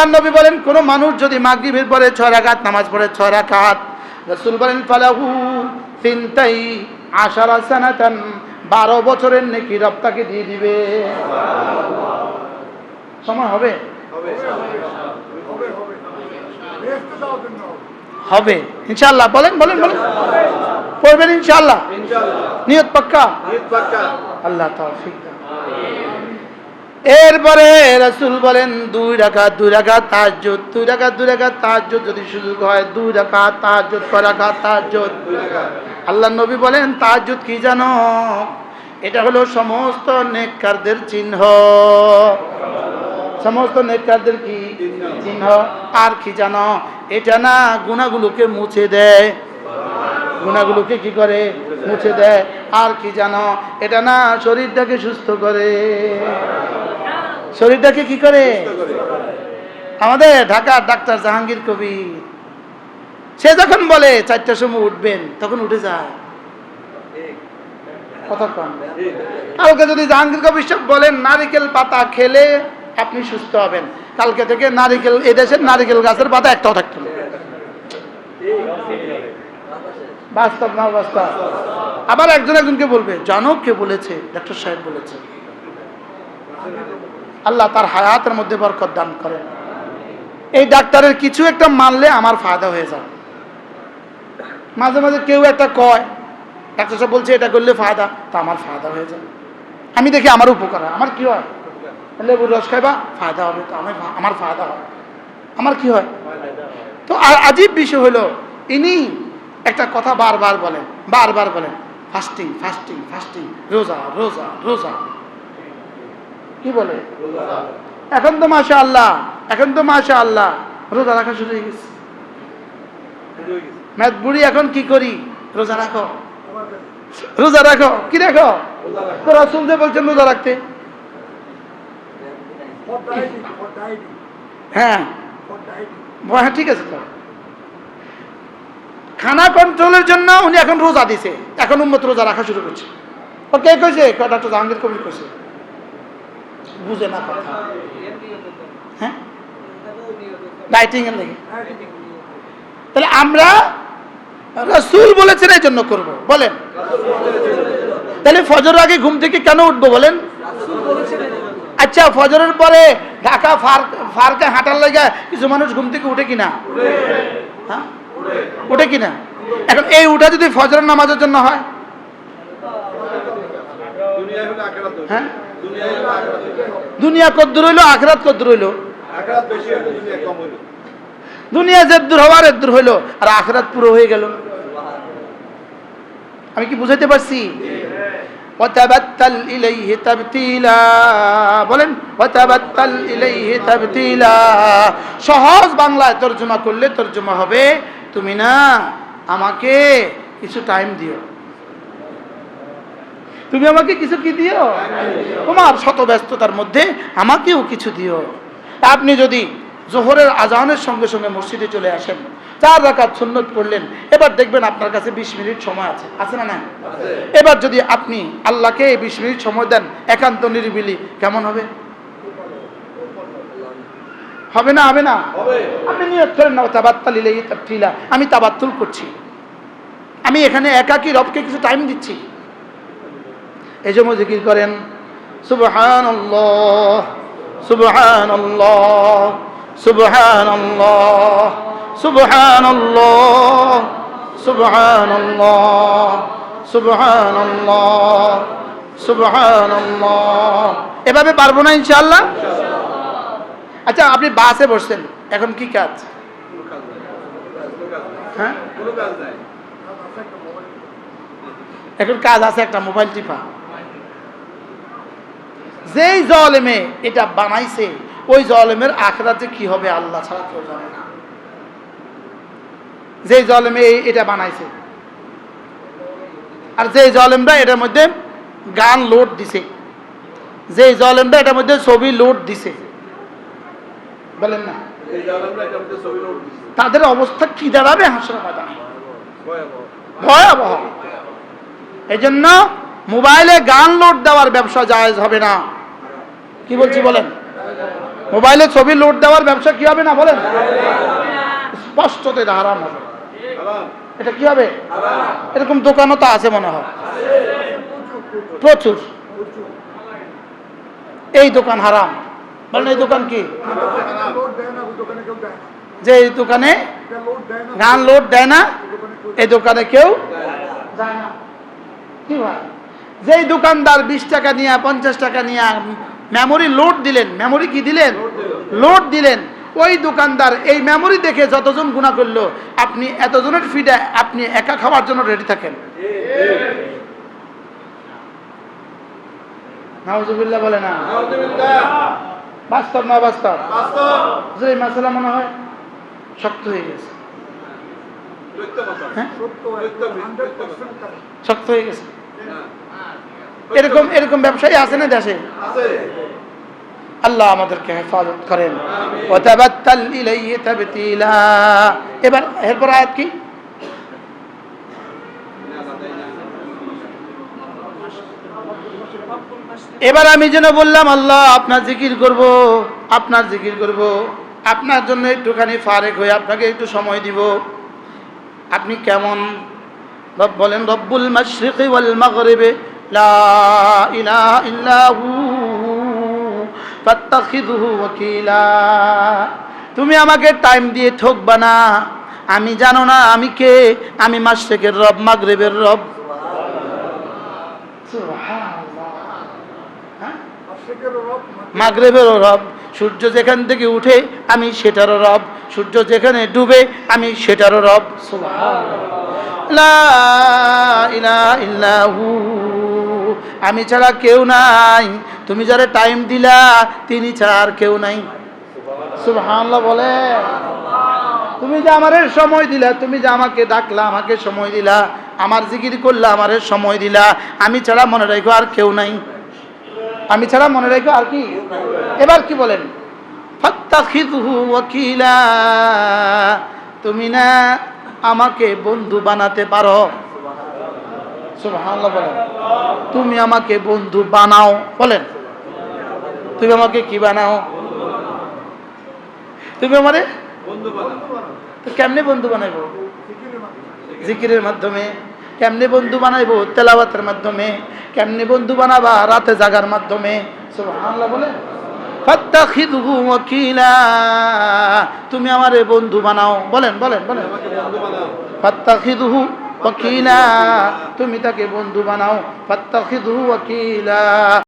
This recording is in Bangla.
আল্লাহ নবী বলেন কোন মানুষ যদি মাগরিবের পরে ছয় রাকাত নামাজ পড়ে ছয় রাকাত রাসূল বলেন ফালাহু তিনটাই আশারা সানাতান বারো বছরের নেকি রব তাকে দিয়ে দিবে। সময় হবে? হবে। ইনশাআল্লাহ বলেন বলেন বলেন। পড়বেন ইনশাআল্লাহ। নিয়ত পাক্কা? আল্লাহ তৌফিক। এরপরে রাসূল বলেন দুই রাকাত দুই রাকাত তাহাজ্জুদ দুই রাকাত দুই রাকাত তাহাজ্জুদ যদি সুযোগ হয় দুই রাকাত তাহাজ্জুদ কয় রাকাত তাহাজ্জুদ? আল্লাহ নবী বলেন তাহাজ্জুদ কি জানো? এটা হলো সমস্ত নেককারদের চিহ্ন। সমস্ত নেককারদের কি চিহ্ন। আর কি জানো? এটা না গুণাগুলোকে মুছে দেয়। গুণাগুলোকে কি করে? মুছে দেয়। আর কি জানো? এটা না শরীরটাকে সুস্থ করে। শরীরটাকে কি করে? আমাদের ঢাকার ডাক্তার জাহাঙ্গীর কবির। সে যখন বলে চারটার সময় উঠবেন তখন উঠে যায়। কতক্ষণ কালকে যদি জাহাঙ্গীর কবির সাহেব বলেন নারিকেল পাতা খেলে আপনি সুস্থ হবেন। কালকে থেকে নারিকেল এদেশের নারিকেল গাছের পাতা একটাও থাকতো বাস্তব না বাস্তব আবার একজন একজনকে বলবে জানো কে বলেছে? ডাক্তার সাহেব বলেছে। আল্লাহ তার হায়াতের মধ্যে বরকত দান করেন। এই ডাক্তারের কিছু একটা মানলে আমার ফায়দা হয়ে যায়। মাঝে মাঝে কেউ একটা কয়, ডাক্তার সাহেব বলছে, এটা করলে ফায়দা। তা আমার ফায়দা হয়ে যায়। আমি দেখি আমার উপকার হয়। আমার কি হয়? লেবুর রস খাইবা, ফায়দা হবে। তো আমি আমার ফায়দা হয়। আমার কি হয়? তো আ- আজীব বিষয় হলো, ইনি একটা কথা বারবার বলেন বারবার বলেন ফাস্টিং ফাস্টিং ফাস্টিং রোজা রোজা রোজা। কি বলে? এখন তো মাসা আল্লাহ এখন তো মাসা আল্লাহ রোজা রাখা শুরু হয়ে গেছে। ম্যাথ বুড়ি, এখন কি করি? রোজা রাখো। রোজা রাখো। কি রাখো? তো রসুল যে বলছেন রোজা রাখতে। হ্যাঁ। হ্যাঁ ঠিক আছে তো। খানা কন্ট্রোলের জন্য উনি এখন রোজা দিছে। এখন উন্মত রোজা রাখা শুরু করছে। ও কে কইছে? ডক্টর জাহাঙ্গীর কবির কইছে। বুঝে না কথা। হ্যাঁ? তাহলে আমরা রসুল বলেছেন এই জন্য করব। বলেন। তাহলে ফজর আগে ঘুম থেকে কেন উঠবো বলেন? আচ্ছা ফজরের পরে ঢাকা ফার্ক ফার্কে হাঁটার লাগে কিছু মানুষ ঘুম থেকে উঠে কিনা? হ্যাঁ? উঠে কিনা? এখন এই উঠা যদি ফজরের নামাজের জন্য হয়? হ্যাঁ? দুনিয়া কদ্দুর হইলো আখরাত কদ্দুর হইলো দুনিয়া যেদ্দুর হওয়ার এদ্দুর হইলো আর আখরাত পুরো হয়ে গেল আমি কি বুঝাইতে পারছি وتبتل إليه تبتيلا বলেন وتبتل إليه تبتيلا সহজ বাংলায় তর্জমা করলে তর্জমা হবে তুমি না আমাকে কিছু টাইম দিও তুমি আমাকে কিছু কি দিও? তোমার শত ব্যস্ততার মধ্যে আমাকেও কিছু দিও। আপনি যদি জোহরের আজানের সঙ্গে সঙ্গে মসজিদে চলে আসেন চার রাকাত সুন্নত পড়লেন এবার দেখবেন আপনার কাছে বিশ মিনিট সময় আছে। আছে না না এবার যদি আপনি আল্লাহকে বিশ মিনিট সময় দেন একান্ত নিরিবিলি কেমন হবে? হবে না হবে না? আপনি নিয়ত করেন না তাবাত্তালিলে আমি তাবাত্তুল করছি। আমি এখানে একাকি রবকে কিছু টাইম দিচ্ছি। এই জন্য জিকির করেন? সুবহান এভাবে পারব না ইনশাল্লাহ আচ্ছা আপনি বাসে বসছেন, এখন কি কাজ? হ্যাঁ? এখন কাজ আছে, একটা মোবাইল টিপা। যেই জলেমে এটা বানাইছে ওই জলেমের আখরাতে কি হবে আল্লাহ ছাড়া কেউ জানে না। যেই জলেমে এটা বানাইছে। আর যেই জলেমরা এটার মধ্যে গান লোড দিছে। যেই জলেমরা এটার মধ্যে ছবি লোড দিছে। বলেন না। তাদের অবস্থা কি দাঁড়াবে? হাসরা ময়দানে ভয়াবহ। এই জন্য মোবাইলে গান লোড দেওয়ার ব্যবসা জায়েজ হবে না। কি বলছি বলেন? মোবাইলে ছবি লোড দেওয়ার ব্যবসা কি হবে না বলেন? স্পষ্টত হারাম হবে। এটা কি হবে? এরকম দোকানও তো আছে মনে হয়। প্রচুর। এই দোকান হারাম। বলেন, এই দোকান কি? যে এই দোকানে গান লোড দেয় না, এই দোকানে কেউ যায় না। কি ভাই? যেই দোকানদার বিশ টাকা নিয়ে, পঞ্চাশ টাকা নিয়ে মেমোরি লোড দিলেন। মেমোরি কি দিলেন? লোড দিলেন। ওই দোকানদার এই মেমোরি দেখে যতজন গুণা করল আপনি এতজনের ফিডে আপনি একা খাওয়ার জন্য রেডি থাকেন। নাউজুবিল্লাহ বলে না। বাস্তব না বাস্তব? যে এই মাসালা মনে হয় শক্ত হয়ে গেছে। হ্যাঁ? শক্ত হয়ে গেছে। এরকম এরকম ব্যবসায়ী আছে না দেশে? আল্লাহ আমাদেরকে হেফাজত করেন। এবার এরপর আয়াত কি? এবার আমি যেন বললাম আল্লাহ আপনার জিকির করব আপনার জিকির করব। আপনার জন্য একটুখানি ফারেক হয়ে আপনাকে একটু সময় দিব। আপনি কেমন? বলেন রব্বুল মাশরিকি ওয়াল মাগরিবি। তুমি আমাকে টাইম দিয়ে ঠকবা না। আমি জানো না আমি কে। আমি মাশরিকের রব, মাগরিবের রব। হ্যাঁ? রব মাগরেবেরও রব। সূর্য যেখান থেকে উঠে আমি সেটারও রব। সূর্য যেখানে ডুবে আমি সেটারও রব। লা ইল্লাহু। আমি ছাড়া কেউ নাই। তুমি যারা টাইম দিলা, তিনি ছাড়া আর কেউ নাই। সুবহানাল্লাহ বলে। তুমি যে আমারে সময় দিলা, তুমি যে আমাকে ডাকলা, আমাকে সময় দিলা, আমার জিকির করলা, আমারে সময় দিলা, আমি ছাড়া মনে রাখো আর কেউ নাই। আমি ছাড়া মনে রাখো আর কি? এবার কি বলেন? তুমি না আমাকে বন্ধু বানাতে পারো। সুবহানাল্লাহ বলেন। তুমি আমাকে বন্ধু বানাও বলেন। তুমি আমাকে কি বানাও? তুমি আমারে? তো কেমনে বন্ধু বানাইবো? জিকিরের মাধ্যমে। কেমনে বন্ধু বানাইবো? তেলাওয়াতের মাধ্যমে। কেমনে বন্ধু বানাবা? রাতে জাগার মাধ্যমে। বলে তুমি আমারে বন্ধু বানাও। বলেন বলেন বলেন। ওয়াকিলা তুমি তাকে বন্ধু বানাও ফাত্তাখিযহু ওয়াকিলা।